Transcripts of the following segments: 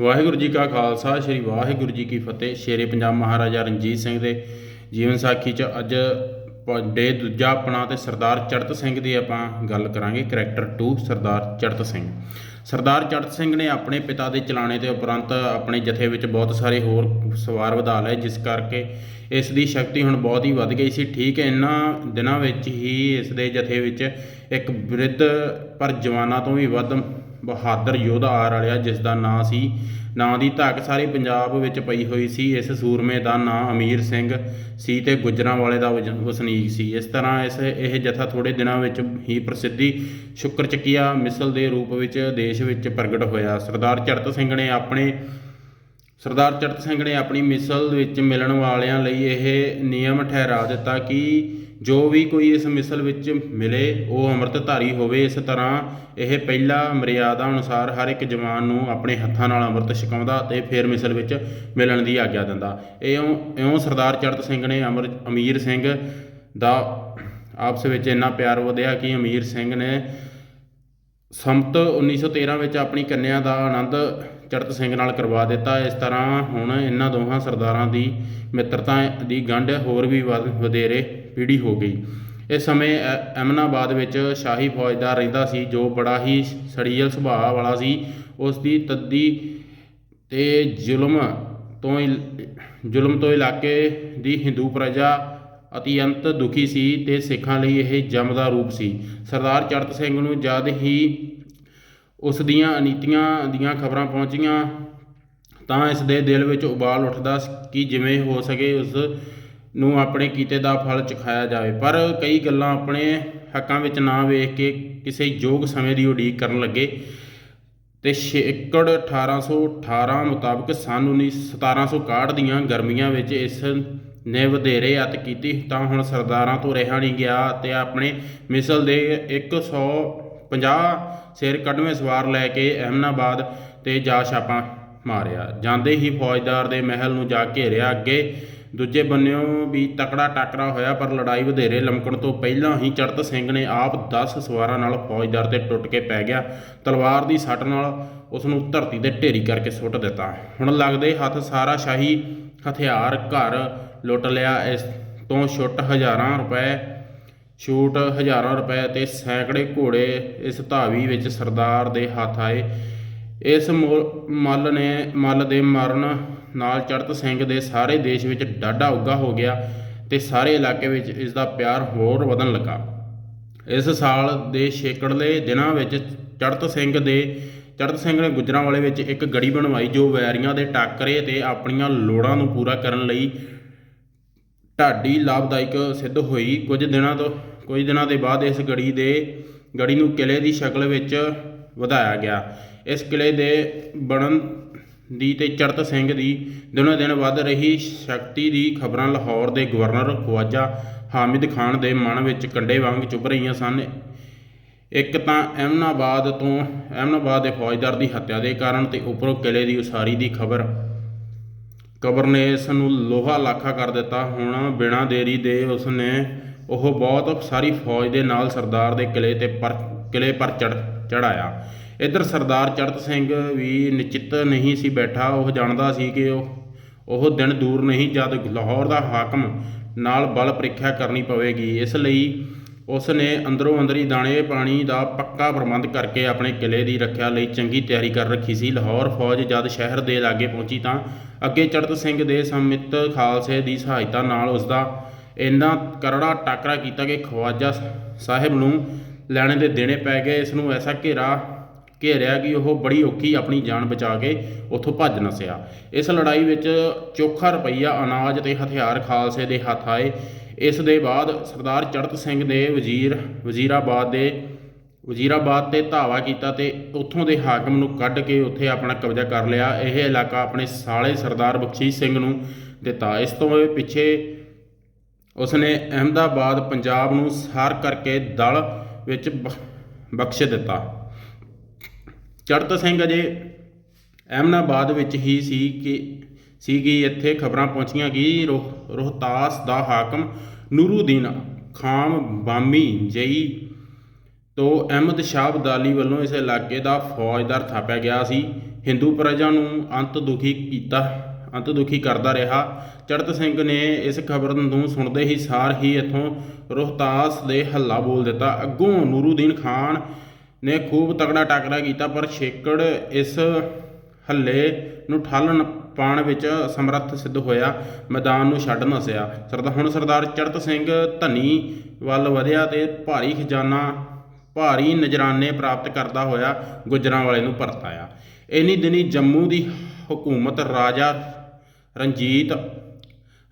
ਵਾਹਿਗੁਰੂ ਜੀ ਕਾ ਖਾਲਸਾ, ਸ੍ਰੀ ਵਾਹਿਗੁਰੂ ਜੀ ਕੀ ਫਤਿਹ। ਸ਼ੇਰੇ ਪੰਜਾਬ ਮਹਾਰਾਜਾ ਰਣਜੀਤ ਸਿੰਘ ਦੇ ਜੀਵਨ ਸਾਖੀ ਚ ਅੱਜ ਪ- ਡੇ ਦੂਜਾ ਆਪਣਾ ਤੇ ਸਰਦਾਰ ਚੜਤ ਸਿੰਘ ਦੀ ਆਪਾਂ ਗੱਲ ਕਰਾਂਗੇ ਕਰੈਕਟਰ 2 ਸਰਦਾਰ ਚੜਤ ਸਿੰਘ। ਸਰਦਾਰ ਚੜਤ ਸਿੰਘ ਨੇ ਆਪਣੇ ਪਿਤਾ ਦੇ ਚਲਾਣੇ ਤੇ ਉਪਰੰਤ ਆਪਣੇ ਜਥੇ ਵਿੱਚ ਬਹੁਤ ਸਾਰੇ ਹੋਰ ਸਵਾਰ ਵਧਾ ਲਏ, ਜਿਸ ਕਰਕੇ ਇਸ ਦੀ ਸ਼ਕਤੀ ਹੁਣ ਬਹੁਤ ਹੀ ਵੱਧ ਗਈ ਸੀ। ਠੀਕ ਇਹਨਾਂ ਦਿਨਾਂ ਵਿੱਚ ਹੀ ਇਸ ਦੇ ਜਥੇ ਵਿੱਚ ਇੱਕ ਬਿਰਧ, ਪਰ ਜਵਾਨਾਂ ਤੋਂ ਵੀ ਵੱਧ ਬਹਾਦਰ ਯੋਧਾ ਆ ਰਲਿਆ ਜਿਸ ਦਾ ਨਾਂ ਸੀ, ਨਾਂ ਦੀ ਧਾਕ ਸਾਰੀ ਪੰਜਾਬ ਵਿੱਚ ਪਈ ਹੋਈ ਸੀ। ਇਸ ਸੂਰਮੇ ਦਾ ਨਾਂ ਅਮੀਰ ਸਿੰਘ ਸੀ ਤੇ ਗੁਜਰਾਂ ਵਾਲੇ ਦਾ ਵਜ- ਵਸਨੀਕ ਸੀ। ਇਸ ਤਰ੍ਹਾਂ ਇਸ, ਇਹ ਜਥਾ ਥੋੜੇ ਦਿਨਾਂ ਵਿੱਚ ਹੀ ਪ੍ਰਸਿੱਧੀ ਸ਼ੁਕਰ ਚੱਕੀਆ ਮਿਸਲ ਦੇ ਰੂਪ ਵਿੱਚ ਦੇਸ਼ ਵਿੱਚ ਪ੍ਰਗਟ ਹੋਇਆ। ਸਰਦਾਰ ਚੜਤ ਸਿੰਘ ਨੇ ਆਪਣੇ, ਸਰਦਾਰ ਚੜਤ ਸਿੰਘ ਨੇ ਆਪਣੀ ਮਿਸਲ ਵਿੱਚ ਮਿਲਣ ਵਾਲਿਆਂ ਲਈ ਇਹ ਨਿਯਮ ਠਹਿਰਾ ਦਿੱਤਾ ਕਿ ਜੋ ਵੀ ਕੋਈ ਇਸ ਮਿਸਲ ਵਿੱਚ ਮਿਲੇ, ਉਹ ਅੰਮ੍ਰਿਤਧਾਰੀ ਹੋਵੇ, ਇਸ ਤਰ੍ਹਾਂ ਇਹ ਪਹਿਲਾ ਮਰਿਆਦਾ ਅਨੁਸਾਰ ਹਰ ਇੱਕ ਜਵਾਨ ਨੂੰ ਆਪਣੇ ਹੱਥਾਂ ਨਾਲ ਅੰਮ੍ਰਿਤ ਛਕਾਉਂਦਾ ਤੇ ਫਿਰ ਮਿਸਲ ਵਿੱਚ ਮਿਲਣ ਦੀ ਆਗਿਆ ਦਿੰਦਾ। ਇਉਂ ਇਉਂ ਸਰਦਾਰ ਚੜਤ ਸਿੰਘ ਨੇ ਅਮਰ, ਅਮੀਰ ਸਿੰਘ ਦਾ ਆਪਸ ਵਿੱਚ ਇੰਨਾ ਪਿਆਰ ਵਧਿਆ ਕਿ ਅਮੀਰ ਸਿੰਘ ਨੇ ਸੰਮਤ 1913 ਵਿੱਚ ਆਪਣੀ ਕੰਨਿਆ ਦਾ ਆਨੰਦ ਚੜਤ ਸਿੰਘ ਨਾਲ ਕਰਵਾ ਦਿੱਤਾ। ਇਸ ਤਰ੍ਹਾਂ ਹੁਣ ਇਹਨਾਂ ਦੋਹਾਂ ਸਰਦਾਰਾਂ ਦੀ ਮਿੱਤਰਤਾ ਦੀ ਗੰਢ ਹੋਰ ਵੀ ਵਧ- ਵਧੇਰੇ ਪੀੜੀ ਹੋ ਗਈ। ਇਸ ਸਮੇਂ ਐ- ਅਹਿਮਨਾਬਾਦ ਵਿੱਚ ਸ਼ਾਹੀ ਫੌਜਦਾਰ ਰਹਿੰਦਾ ਸੀ, ਜੋ ਬੜਾ ਹੀ ਸੜੀਅਲ ਸੁਭਾਅ ਵਾਲਾ ਸੀ। ਉਸ ਦੀ ਤੱਦੀ ਤੇ ਜ਼ੁਲਮ ਤੋਂ ਇਲ- ਜ਼ੁਲਮ ਤੋਂ ਇਲਾਕੇ ਦੀ ਹਿੰਦੂ ਪ੍ਰਜਾ ਅਤਿਅੰਤ ਦੁਖੀ ਸੀ ਤੇ ਸਿੱਖਾਂ ਲਈ ਇਹ ਜਮ ਦਾ ਰੂਪ ਸੀ। ਸਰਦਾਰ ਚੜਤ ਸਿੰਘ ਨੂੰ ਜਦ ਹੀ ਉਸ ਦੀਆਂ ਅਨੀਤੀਆਂ ਦੀਆਂ ਖਬਰਾਂ ਪਹੁੰਚੀਆਂ, ਤਾਂ ਇਸ ਦੇ ਦਿਲ ਵਿੱਚ ਉਬਾਲ ਉੱਠਦਾ ਕਿ ਜਿਵੇਂ ਹੋ ਸਕੇ ਉਸ ਨੂੰ ਆਪਣੇ ਕੀਤੇ ਦਾ ਫਲ ਚਖਾਇਆ ਜਾਵੇ। ਪਰ ਕਈ ਗੱਲਾਂ ਆਪਣੇ ਹੱਕਾਂ ਵਿੱਚ ਨਾ ਵੇਖ ਕੇ ਕਿਸੇ ਯੋਗ ਸਮੇਂ ਦੀ ਉਡੀਕ ਕਰਨ ਲੱਗੇ ਤੇ ਛੇਕੜ 1818 ਮੁਤਾਬਕ ਸਨ 19 1761 ਦੀਆਂ ਗਰਮੀਆਂ ਵਿੱਚ ਇਸ ਨੇ ਵਧੇਰੇ ਅਤ ਕੀਤੀ। ਤਾਂ ਹੁਣ ਸਰਦਾਰਾਂ ਤੋਂ ਰਿਹਾ ਨਹੀਂ ਗਿਆ ਤੇ ਆਪਣੇ ਮਿਸਲ ਦੇ 150 ਸਿਰ ਕੱਢਵੇਂ ਸਵਾਰ ਲੈ ਕੇ ਅਹਿਮਨਾਬਾਦ ਤੇ ਜਾ ਛਾਪਾ ਮਾਰਿਆ। ਜਾਂਦੇ ਹੀ ਫੌਜਦਾਰ ਦੇ ਮਹਿਲ ਨੂੰ ਜਾ ਘੇਰਿਆ। ਅੱਗੇ ਦੂਜੇ ਬੰਨਿਓ ਵੀ ਤਕੜਾ ਟਾਕਰਾ ਹੋਇਆ, ਪਰ ਲੜਾਈ ਵਧੇਰੇ ਲਮਕਣ ਤੋਂ ਪਹਿਲਾਂ ਹੀ ਚੜਤ ਸਿੰਘ ਨੇ ਆਪ 10 ਸਵਾਰਾਂ ਨਾਲ ਫੌਜਦਾਰ ਤੇ ਟੁੱਟ ਕੇ ਪੈ ਗਿਆ। ਤਲਵਾਰ ਦੀ ਸੱਟ ਨਾਲ ਉਸ ਨੂੰ ਧਰਤੀ ਤੇ ਢੇਰੀ ਕਰਕੇ ਸੁੱਟ ਦਿੱਤਾ। ਹੁਣ ਲੱਗਦੇ ਹੱਥ ਸਾਰਾ ਸ਼ਾਹੀ ਹਥਿਆਰ ਘਰ ਲੁੱਟ ਲਿਆ। ਇਸ ਤੋਂ ਛੁੱਟ ਹਜ਼ਾਰਾਂ ਰੁਪਏ, ਛੂਟ ਹਜ਼ਾਰਾਂ ਰੁਪਏ ਤੇ ਸੈਂਕੜੇ ਘੋੜੇ ਇਸ ਧਾਵੀ ਵਿੱਚ ਸਰਦਾਰ ਦੇ ਹੱਥ ਆਏ। ਇਸ ਮੁ- ਮੱਲ ਨੇ, ਮੱਲ ਦੇ ਮਰਨ ਨਾਲ ਚੜਤ ਸਿੰਘ ਦੇ ਸਾਰੇ ਦੇਸ਼ ਵਿੱਚ ਡਾਢਾ ਉੱਗਾ ਹੋ ਗਿਆ ਤੇ ਸਾਰੇ ਇਲਾਕੇ ਵਿੱਚ ਇਸ ਦਾ ਪਿਆਰ ਹੋਰ ਵਧਣ ਲੱਗਾ। ਇਸ ਸਾਲ ਦੇ ਛੇਕੜਲੇ ਦਿਨਾਂ ਵਿੱਚ ਚੜਤ ਸਿੰਘ ਦੇ ਚੜਤ ਸਿੰਘ ਨੇ ਗੁਜਰਾਂ ਵਾਲੇ ਵਿੱਚ ਇੱਕ ਗੜੀ ਬਣਵਾਈ ਜੋ ਵੈਰੀਆਂ ਦੇ ਟਾਕਰੇ ਤੇ ਆਪਣੀਆਂ ਲੋੜਾਂ ਨੂੰ ਪੂਰਾ ਕਰਨ ਲਈ ਢਾਡੀ ਲਾਭਦਾਇਕ ਸਿੱਧ ਹੋਈ। ਕੁਝ ਦਿਨਾਂ ਤੋਂ, ਕੁਝ ਦਿਨਾਂ ਦੇ ਬਾਅਦ ਇਸ ਗੜੀ ਦੇ, ਗੜੀ ਨੂੰ ਕਿਲੇ ਦੀ ਸ਼ਕਲ ਵਿੱਚ ਵਧਾਇਆ ਗਿਆ। ਇਸ ਕਿਲੇ ਦੇ ਬਣਨ ਦੀ ਤੇ ਚੜਤ ਸਿੰਘ ਦੀ ਦਿਨੋ ਦਿਨ ਵੱਧ ਰਹੀ ਸ਼ਕਤੀ ਦੀ ਖਬਰਾਂ ਲਾਹੌਰ ਦੇ ਗਵਰਨਰ ਖਵਾਜਾ ਹਾਮਿਦ ਖਾਨ ਦੇ ਮਨ ਵਿੱਚ ਕੰਡੇ ਵਾਂਗ ਚੁੱਭ ਰਹੀਆਂ ਸਨ। ਇੱਕ ਤਾਂ ਐਮਨਾਬਾਦ ਤੋਂ ਅਹਿਮਨਾਬਾਦ ਦੇ ਫੌਜਦਾਰ ਦੀ ਹੱਤਿਆ ਦੇ ਕਾਰਨ ਤੇ ਉੱਪਰੋਂ ਕਿਲੇ ਦੀ ਉਸਾਰੀ ਦੀ ਖਬਰ। ਕਬਰ ਨੇ ਇਸ ਨੂੰ ਲੋਹਾ ਲਾਖਾ ਕਰ ਦਿੱਤਾ। ਹੁਣ ਬਿਨਾਂ ਦੇਰੀ ਦੇ ਉਸ ਨੇ ਉਹ ਬਹੁਤ ਸਾਰੀ ਫੌਜ ਦੇ ਨਾਲ ਸਰਦਾਰ ਦੇ ਕਿਲੇ ਤੇ ਪਰ, ਕਿਲੇ ਪਰ ਚੜ ਚੜਾਇਆ ਇੱਧਰ ਸਰਦਾਰ ਚੜਤ ਸਿੰਘ ਵੀ ਨਿਚਿਤ ਨਹੀਂ ਸੀ ਬੈਠਾ, ਉਹ ਜਾਣਦਾ ਸੀ ਕਿ ਉਹ ਉਹ ਦਿਨ ਦੂਰ ਨਹੀਂ ਜਦ ਲਾਹੌਰ ਦਾ ਹਾਕਮ ਨਾਲ ਬਲ ਪ੍ਰੀਖਿਆ ਕਰਨੀ ਪਵੇਗੀ। ਇਸ ਲਈ ਉਸ ਨੇ ਅੰਦਰੋਂ ਅੰਦਰੀ ਦਾਣੇ ਪਾਣੀ ਦਾ ਪੱਕਾ ਪ੍ਰਬੰਧ ਕਰਕੇ ਆਪਣੇ ਕਿਲੇ ਦੀ ਰੱਖਿਆ ਲਈ ਚੰਗੀ ਤਿਆਰੀ ਕਰ ਰੱਖੀ ਸੀ। ਲਾਹੌਰ ਫੌਜ ਜਦ ਸ਼ਹਿਰ ਦੇ ਲਾਗੇ ਪਹੁੰਚੀ ਤਾਂ ਅੱਗੇ ਚੜਤ ਸਿੰਘ ਦੇ ਸਮਿਤ ਖਾਲਸੇ ਦੀ ਸਹਾਇਤਾ ਨਾਲ ਉਸ ਦਾ ਇੰਨਾ ਕਰੜਾ ਟਾਕਰਾ ਕੀਤਾ ਕਿ ਖਵਾਜਾ ਸਾਹਿਬ ਨੂੰ ਲੈਣੇ ਦੇ ਦੇਣੇ ਪੈ ਗਏ। ਇਸ ਨੂੰ ਐਸਾ ਘੇਰਾ ਘੇਰਿਆ ਕਿ ਉਹ ਬੜੀ ਔਖੀ ਆਪਣੀ ਜਾਨ ਬਚਾ ਕੇ ਉੱਥੋਂ ਭੱਜ ਨਸਿਆ। ਇਸ ਲੜਾਈ ਵਿੱਚ ਚੋਖਾ ਰੁਪਈਆ, ਅਨਾਜ ਤੇ ਹਥਿਆਰ ਖਾਲਸੇ ਦੇ ਹੱਥ ਆਏ। ਇਸ ਦੇ ਬਾਅਦ ਸਰਦਾਰ ਚੜਤ ਸਿੰਘ ਦੇ ਵਜ਼ੀਰ, ਵਜ਼ੀਰਾਬਾਦ ਦੇ, ਵਜ਼ੀਰਾਬਾਦ ਤੇ ਧਾਵਾ ਕੀਤਾ ਤੇ ਉੱਥੋਂ ਦੇ ਹਾਕਮ ਨੂੰ ਕੱਢ ਕੇ ਉੱਥੇ ਆਪਣਾ ਕਬਜ਼ਾ ਕਰ ਲਿਆ। ਇਹ ਇਲਾਕਾ ਆਪਣੇ ਸਾਲੇ ਸਰਦਾਰ ਬਖਸ਼ੀਸ਼ ਸਿੰਘ ਨੂੰ ਦਿੱਤਾ। ਇਸ ਤੋਂ ਪਿੱਛੇ ਉਸਨੇ ਅਹਿਮਦਾਬਾਦ, ਪੰਜਾਬ ਨੂੰ ਸਾਰ ਕਰਕੇ ਦਲ ਵਿੱਚ ਬ- ਬਖਸ਼ ਦਿੱਤਾ। ਚੜਤ ਸਿੰਘ ਅਜੇ ਅਹਿਮਦਾਬਾਦ ਵਿੱਚ ਹੀ ਸੀ ਕਿ ਸੀਗੀ। ਇੱਥੇ ਖਬਰਾਂ ਪਹੁੰਚੀਆਂ ਕਿ ਰੋਹ- ਰੋਹਤਾਸ ਦਾ ਹਾਕਮ ਨੂਰੂਦੀਨ ਖਾਮ ਬਾਮੀ ਜਈ ਤੋਂ ਅਹਿਮਦ ਸ਼ਾਹ ਅਬਦਾਲੀ ਵੱਲੋਂ ਇਸ ਇਲਾਕੇ ਦਾ ਫੌਜਦਾਰ ਥਾਪਿਆ ਗਿਆ ਸੀ। ਹਿੰਦੂ ਪ੍ਰਜਾ ਨੂੰ ਅੰਤ ਦੁਖੀ ਕੀਤਾ, ਅੰਤ ਦੁਖੀ ਕਰਦਾ ਰਿਹਾ। ਚੜਤ ਸਿੰਘ ਨੇ ਇਸ ਖਬਰ ਨੂੰ ਸੁਣਦੇ ਹੀ ਸਾਰ ਹੀ ਇਥੋਂ ਰੋਹਤਾਸ ਦੇ ਹੱਲਾ ਬੋਲ ਦਿੱਤਾ। ਅੱਗੋਂ ਨੂਰੂਦੀਨ ਖਾਨ ਨੇ ਖੂਬ ਤਕੜਾ ਟਾਕਰਾ ਕੀਤਾ, ਪਰ ਛੇਕੜ ਇਸ ਹੱਲੇ ਨੂੰ ਠਾਲਣ ਪਾਣ ਵਿੱਚ ਸਮਰੱਥ ਸਿੱਧ ਹੋਇਆ, ਮੈਦਾਨ ਨੂੰ ਛੱਡ ਨਸਿਆ ਸਰਦਾਰ ਹੁਣ ਸਰਦਾਰ ਚੜਤ ਸਿੰਘ ਧਨੀ ਵੱਲ ਵਧਿਆ ਤੇ ਭਾਰੀ ਖਜ਼ਾਨਾ, ਭਾਰੀ ਨਜਰਾਨੇ ਪ੍ਰਾਪਤ ਕਰਦਾ ਹੋਇਆ ਗੁਜਰਾਂ ਵਾਲੇ ਨੂੰ ਪਰਤਾਇਆ। ਇਨੀ ਦਿਨੀ ਜੰਮੂ ਦੀ ਹਕੂਮਤ ਰਾਜਾ ਰਣਜੀਤ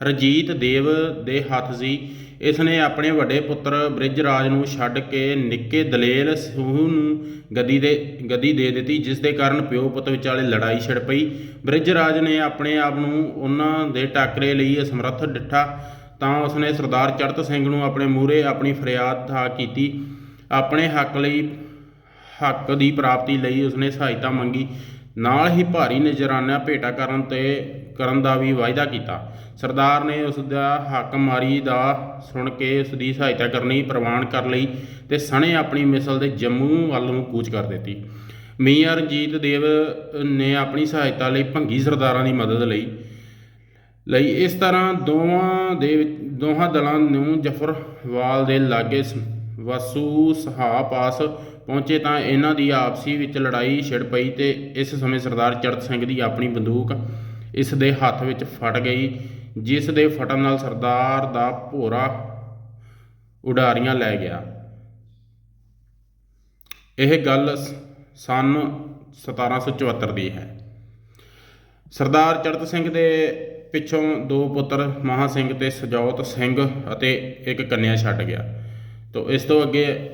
ਰਜੀਤ ਦੇਵ ਦੇ ਹੱਥ ਸੀ। ਇਸ ਨੇ ਆਪਣੇ ਵੱਡੇ ਪੁੱਤਰ ਬ੍ਰਿਜਰਾਜ ਨੂੰ ਛੱਡ ਕੇ ਨਿੱਕੇ ਦਲੇਲ ਸੂਹ ਨੂੰ ਗੱਦੀ ਦੇ ਗੱਦੀ ਦੇ ਦਿੱਤੀ, ਜਿਸ ਦੇ ਕਾਰਨ ਪਿਓ ਪੁੱਤ ਵਿਚਾਲੇ ਲੜਾਈ ਛਿੜ ਪਈ। ਬ੍ਰਿਜਰਾਜ ਨੇ ਆਪਣੇ ਆਪ ਨੂੰ ਉਹਨਾਂ ਦੇ ਟਾਕਰੇ ਲਈ ਅਸਮਰੱਥ ਡਿੱਠਾ ਤਾਂ ਉਸਨੇ ਸਰਦਾਰ ਚੜਤ ਸਿੰਘ ਨੂੰ ਆਪਣੇ ਮੂਹਰੇ ਆਪਣੀ ਫਰਿਆਦ ਥਾ ਕੀਤੀ। ਆਪਣੇ ਹੱਕ ਲਈ, ਹੱਕ ਦੀ ਪ੍ਰਾਪਤੀ ਲਈ ਉਸਨੇ ਸਹਾਇਤਾ ਮੰਗੀ। ਨਾਲ ਹੀ ਭਾਰੀ ਨਜ਼ਰਾਨਾ ਭੇਟਾ ਕਰਨ ਤੇ ਕਰਨ ਦਾ ਵੀ ਵਾਅਦਾ ਕੀਤਾ। ਸਰਦਾਰ ਨੇ ਉਸ ਦਾ ਹੱਕ ਮਾਰੀ ਦਾ ਸੁਣ ਕੇ ਉਸ ਦੀ ਸਹਾਇਤਾ ਕਰਨੀ, ਪ੍ਰਵਾਨ ਕਰ ਲਈ ਤੇ ਸਣੇ ਆਪਣੀ ਮਿਸਲ ਦੇ ਜੰਮੂ ਵੱਲ ਨੂੰ ਕੂਚ ਕਰ ਦਿੱਤੀ। ਮੀਆਂ ਰਣਜੀਤ ਦੇਵ ਨੇ ਆਪਣੀ ਸਹਾਇਤਾ ਲਈ ਭੰਗੀ ਸਰਦਾਰਾਂ ਦੀ ਮਦਦ ਲਈ ਲਈ। ਇਸ ਤਰ੍ਹਾਂ ਦੋਵਾਂ ਦੇ ਦੋਹਾਂ ਦਲਾਂ ਨੂੰ ਜਫਰਵਾਲ ਦੇ ਲਾਗੇ ਵਸੂ ਸਹਾ ਪਾਸ ਪਹੁੰਚੇ ਤਾਂ ਇਹਨਾਂ ਦੀ ਆਪਸੀ ਵਿੱਚ ਲੜਾਈ ਛਿੜ ਪਈ ਤੇ ਇਸ ਸਮੇਂ ਸਰਦਾਰ ਚੜਤ ਸਿੰਘ ਦੀ ਆਪਣੀ ਬੰਦੂਕ ਇਸ ਦੇ ਹੱਥ ਵਿੱਚ ਫਟ ਗਈ ਜਿਸ ਦੇ ਫਟਣ ਨਾਲ ਸਰਦਾਰ ਦਾ ਭੋਰਾ ਉਡਾਰੀਆਂ ਲੈ ਗਿਆ। ਇਹ ਗੱਲ ਸ- ਸੰਨ 1774 ਦੀ ਹੈ। ਸਰਦਾਰ ਚੜਤ ਸਿੰਘ ਦੇ ਪਿੱਛੋਂ ਦੋ ਪੁੱਤਰ ਮਹਾ ਸਿੰਘ ਤੇ ਸਜੌਤ ਸਿੰਘ ਅਤੇ ਇੱਕ ਕੰਨਿਆ ਛੱਡ ਗਿਆ। ਤੋ ਇਸ ਤੋਂ ਅੱਗੇ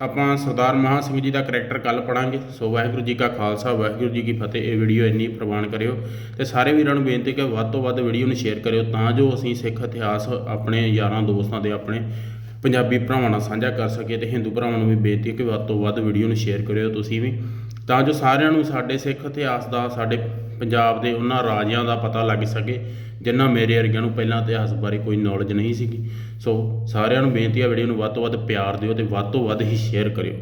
ਆਪਾਂ ਸਰਦਾਰ ਮਹਾ ਸਿੰਘ ਜੀ ਦਾ ਕਰੈਕਟਰ ਕੱਲ ਪੜਾਂਗੇ ਸੋ ਵਾਹਿਗੁਰੂ ਜੀ ਕਾ ਖਾਲਸਾ, ਵਾਹਿਗੁਰੂ ਜੀ ਕੀ ਫਤਿਹ। ਇਹ ਵੀਡੀਓ ਇੰਨੀ ਪ੍ਰਵਾਨ ਕਰਿਓ ਤੇ ਸਾਰੇ ਵੀਰਾਂ ਨੂੰ ਬੇਨਤੀ ਕਿ ਵੱਧ ਤੋਂ ਵੱਧ ਵੀਡੀਓ ਨੂੰ ਸ਼ੇਅਰ ਕਰਿਓ ਤਾਂ ਜੋ ਅਸੀਂ ਸਿੱਖ ਇਤਿਹਾਸ ਆਪਣੇ ਯਾਰਾਂ ਦੋਸਤਾਂ ਦੇ ਆਪਣੇ ਪੰਜਾਬੀ ਭਰਾਵਾਂ ਨਾਲ ਸਾਂਝਾ ਕਰ ਸਕੀਏ ਤੇ ਹਿੰਦੂ ਭਰਾਵਾਂ ਨੂੰ ਵੀ ਬੇਨਤੀ ਹੈ ਕਿ ਵੱਧ ਤੋਂ ਵੱਧ ਵੀਡੀਓ ਨੂੰ ਸ਼ੇਅਰ ਕਰਿਓ ਤੁਸੀਂ ਵੀ। ਤਾਂ ਜੋ ਸਾਰਿਆਂ ਨੂੰ ਸਾਡੇ ਸਿੱਖ ਇਤਿਹਾਸ ਦਾ, ਸਾਡੇ ਪੰਜਾਬ ਦੇ ਉਹਨਾਂ ਰਾਜਿਆਂ ਦਾ ਪਤਾ ਲੱਗ ਸਕੇ, ਜਿਨ੍ਹਾਂ ਮੇਰੇ ਵਰਗਿਆਂ ਨੂੰ ਪਹਿਲਾਂ ਇਤਿਹਾਸ ਬਾਰੇ ਕੋਈ ਨੌਲੇਜ ਨਹੀਂ ਸੀਗੀ। ਸੋ ਸਾਰਿਆਂ ਨੂੰ ਬੇਨਤੀ ਹੈ ਵੀਡੀਓ ਨੂੰ ਵੱਧ ਤੋਂ ਵੱਧ ਪਿਆਰ ਦਿਓ ਤੇ ਵੱਧ ਤੋਂ ਵੱਧ ਹੀ ਸ਼ੇਅਰ ਕਰਿਓ।